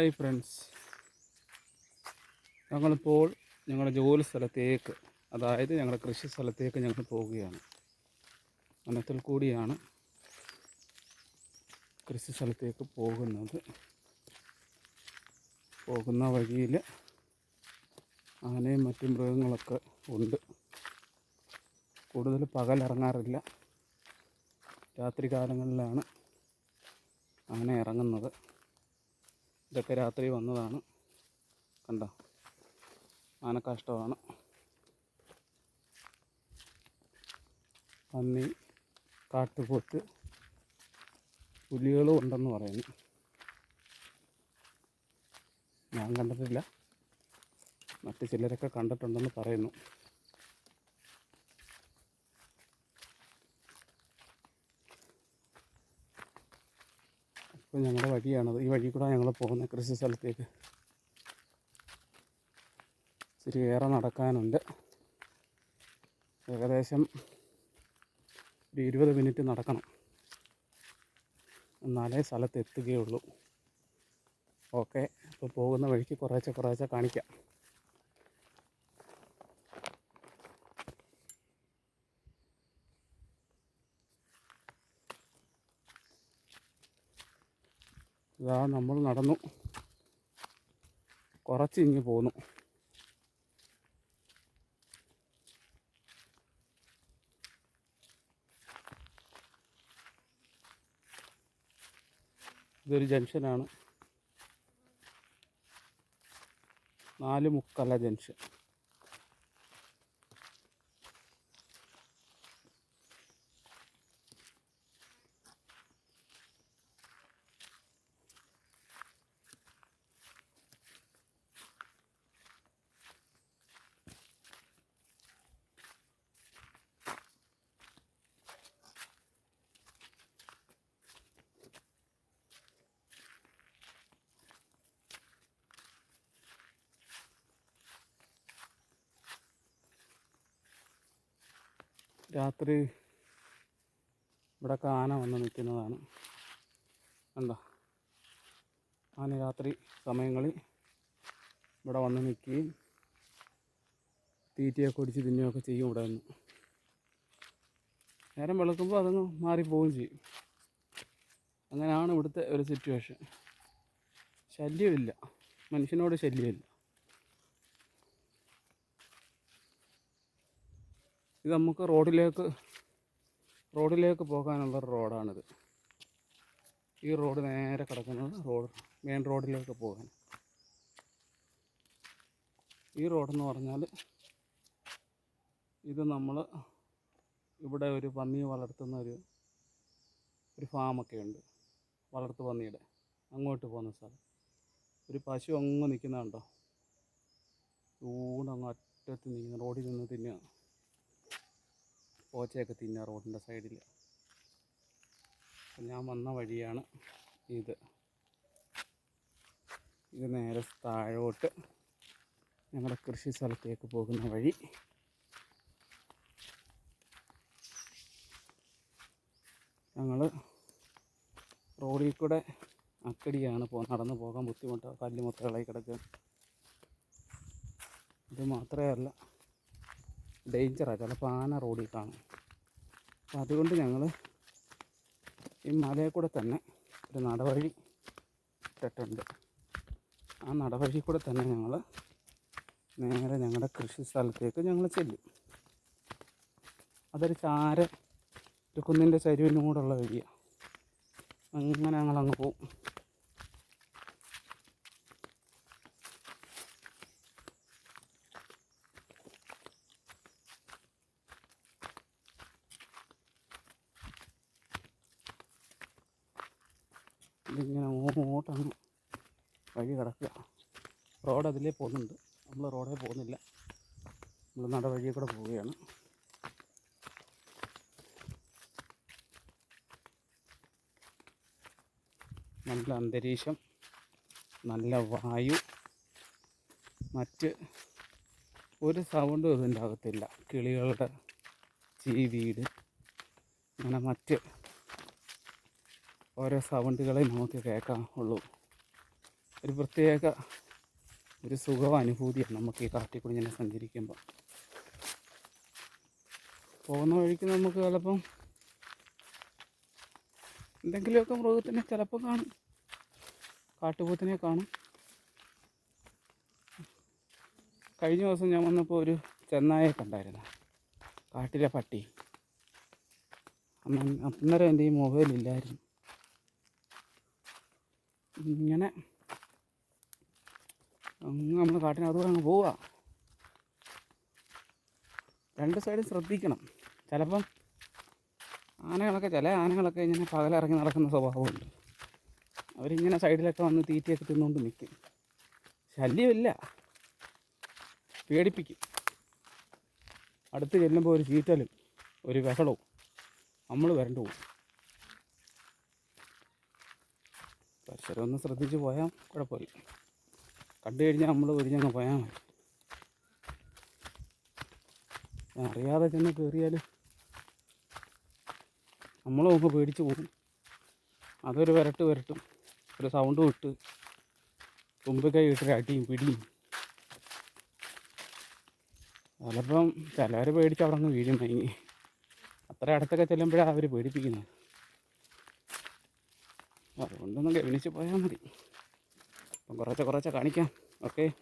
Hi friends ഞങ്ങളിപ്പോൾ ഞങ്ങളുടെ ജോലി സ്ഥലത്തേക്ക് അതായത് ഞങ്ങളുടെ കൃഷി സ്ഥലത്തേക്ക് ഞങ്ങൾ പോവുകയാണ്. വനത്തിൽ കൂടിയാണ് കൃഷി സ്ഥലത്തേക്ക് പോകുന്നത്. പോകുന്ന വഴിയിൽ ആനയും മറ്റു മൃഗങ്ങളൊക്കെ ഉണ്ട്. കൂടുതൽ പകലിറങ്ങാറില്ല. രാത്രി കാലങ്ങളിലാണ് ആന ഇറങ്ങുന്നത്. ഇതൊക്കെ രാത്രി വന്നതാണ്. കണ്ട? ആനക്കാഷ്ടമാണ്. പന്നി കാട്ടുപോത്ത് പുലികളും ഉണ്ടെന്ന് പറയുന്നു. ഞാൻ കണ്ടിട്ടില്ല. മറ്റു ചിലരൊക്കെ കണ്ടിട്ടുണ്ടെന്ന് പറയുന്നു. അപ്പോൾ ഞങ്ങളുടെ വഴിയാണത്. ഈ വഴി കൂടെ ഞങ്ങൾ പോകുന്നത് കൃഷി സ്ഥലത്തേക്ക്. ഇച്ചിരി ഏറെ നടക്കാനുണ്ട്. ഏകദേശം ഒരു ഇരുപത് മിനിറ്റ് നടക്കണം. എന്നാലേ സ്ഥലത്ത് എത്തുകയുള്ളൂ. ഓക്കെ. അപ്പോൾ പോകുന്ന വഴിക്ക് കുറേശ്ശെ കുറേശ്ശെ കാണിക്കാം. ഇതാ നമ്മൾ നടന്നു. കുറച്ച് ഇങ്ങ് പോന്നു. ഇതൊരു ജംഗ്ഷനാണ്. നാല് മുക്കല ജംഗ്ഷൻ. രാത്രി ഇവിടെ ആന വന്ന് നിൽക്കുന്നതാണ്. എന്താ ആന രാത്രി സമയങ്ങളിൽ ഇവിടെ വന്ന് നിൽക്കുകയും തീറ്റയൊക്കെ ഒടിച്ച് തിന്നുകയൊക്കെ ചെയ്യും ഇവിടെ നിന്ന്. നേരം വെളുക്കുമ്പോൾ അതങ്ങ് മാറിപ്പോവുകയും ചെയ്യും. അങ്ങനെയാണ് ഇവിടുത്തെ ഒരു സിറ്റുവേഷൻ ശല്യമില്ല. മനുഷ്യനോട് ശല്യമില്ല. ഇത് നമുക്ക് റോഡിലേക്ക് റോഡിലേക്ക് പോകാനുള്ള റോഡാണിത്. ഈ റോഡ് നേരെ കിടക്കുന്നത് റോഡ് മെയിൻ റോഡിലേക്ക് പോകാൻ. ഈ റോഡെന്ന് പറഞ്ഞാൽ ഇത് നമ്മൾ ഇവിടെ ഒരു പന്നി വളർത്തുന്ന ഒരു ഒരു ഫാമൊക്കെ ഉണ്ട്. വളർത്തു പന്നിയുടെ. അങ്ങോട്ട് പോകുന്ന സ്ഥലം. ഒരു പശു അങ്ങ് നിൽക്കുന്നുണ്ടോ ഊണങ്ങ് അറ്റത്ത് നിൽക്കുന്ന. റോഡിൽ നിന്ന് തിന്നുക. പോച്ചയൊക്കെ തിന്ന റോഡിന്റെ സൈഡിൽ ഞാൻ വന്ന വഴിയാണ് ഇത്. ഇത് നേരെ താഴോട്ട് ഞങ്ങളുടെ കൃഷി സ്ഥലത്തേക്ക് പോകുന്ന വഴി. ഞങ്ങൾ റോഡിൽ കൂടെ അക്കടിയാണ് പോ നടന്നു പോകാൻ ബുദ്ധിമുട്ടാണ് കല്ലുമൊത്തകളായി മൊത്തം കിടക്കുക ഇത് മാത്രമേ അല്ല ഡേഞ്ചറാണ് ചിലപ്പോൾ ആന റോഡിൽ കാണും അപ്പം അതുകൊണ്ട് ഞങ്ങൾ ഈ മലയിൽ കൂടെ തന്നെ ഒരു നടവഴി ഇട്ടിട്ടുണ്ട്. ആ നടവഴി കൂടെ തന്നെ ഞങ്ങൾ നേരെ ഞങ്ങളുടെ കൃഷി സ്ഥലത്തേക്ക് ഞങ്ങൾ ചെല്ലും. അതൊരു ചാര ഒരു കുന്നിന്റെ ചരിവിനും വഴിയാണ് അങ്ങനെ ഞങ്ങളങ്ങ് പോവും. ഇതിങ്ങനെ അങ്ങോട്ടങ്ങ് വഴി കിടക്കുക. റോഡ് അതിലേ പോകുന്നുണ്ട്. നമ്മൾ റോഡേ പോകുന്നില്ല. നമ്മൾ നടവഴിയിൽ കൂടെ പോവുകയാണ്. നല്ല അന്തരീക്ഷം നല്ല വായു. മറ്റ് ഒരു സൗണ്ടും ഇതിന്റെ അകത്തില്ല. കിളികളുടെ ചീവീട്. അങ്ങനെ മറ്റ് ഓരോ സൗണ്ടുകളെ നമുക്ക് കേൾക്കാൻ ഉള്ളൂ ഒരു പ്രത്യേക ഒരു സുഖ അനുഭൂതിയാണ് നമുക്ക് ഈ കാട്ടിൽ കൂടി ഇങ്ങനെ സഞ്ചരിക്കുമ്പോൾ. പോകുന്ന വഴിക്ക് നമുക്ക് ചിലപ്പം എന്തെങ്കിലുമൊക്കെ മൃഗത്തിനെ ചിലപ്പോൾ കാണും. കാട്ടുപോത്തിനെ കാണും. കഴിഞ്ഞ ദിവസം ഞാൻ വന്നപ്പോൾ ഒരു ചെന്നായെ കണ്ടായിരുന്നു. കാട്ടിലെ പട്ടി. അന്ന് അന്നേരം എന്റെ ഈ മൊബൈലില്ലായിരുന്നു. ഇങ്ങനെ അങ്ങ് നമ്മൾ കാട്ടിനകത്തൂടെ അങ്ങ് പോവുക. രണ്ട് സൈഡും ശ്രദ്ധിക്കണം. ചിലപ്പം ആനകളൊക്കെ ചില ആനകളൊക്കെ ഇങ്ങനെ പകലിറങ്ങി നടക്കുന്ന സ്വഭാവമുണ്ട്. അവരിങ്ങനെ സൈഡിലൊക്കെ വന്ന് തീറ്റയൊക്കെ തിന്നുകൊണ്ട് നിൽക്കും ശല്യമില്ല. പേടിപ്പിക്കും. അടുത്ത് ചെല്ലുമ്പോൾ ഒരു ചീറ്റലും ഒരു വിഹളവും നമ്മൾ വരണ്ടു പോകും. പരിസരം ഒന്ന് ശ്രദ്ധിച്ച് പോയാൽ കുഴപ്പമില്ല. കണ്ടു കഴിഞ്ഞാൽ നമ്മൾ ഒരിഞ്ഞങ്ങ് പോയാൽ മതി. അറിയാതെ ചെന്ന് കയറിയാൽ നമ്മളും ഒക്കെ പേടിച്ച് പോകും. അതൊരു വരട്ട് വരട്ടും. ഒരു സൗണ്ട് വിട്ട് തുമ്പിക്കൈ ഇട്ടൊരു അടിയും പിടിയും. ചിലപ്പം ചിലവർ പേടിച്ച് അവിടെ അങ്ങ് വീഴും. മയങ്ങി അത്ര അടുത്തൊക്കെ ചെല്ലുമ്പോഴാണ് അവർ പേടിപ്പിക്കുന്നത്. അതുകൊണ്ടൊന്ന് ഗവനിച്ച് പോയാൽ മതി. അപ്പം കുറച്ച് കുറച്ച് കാണിക്കാം. ഓക്കെ?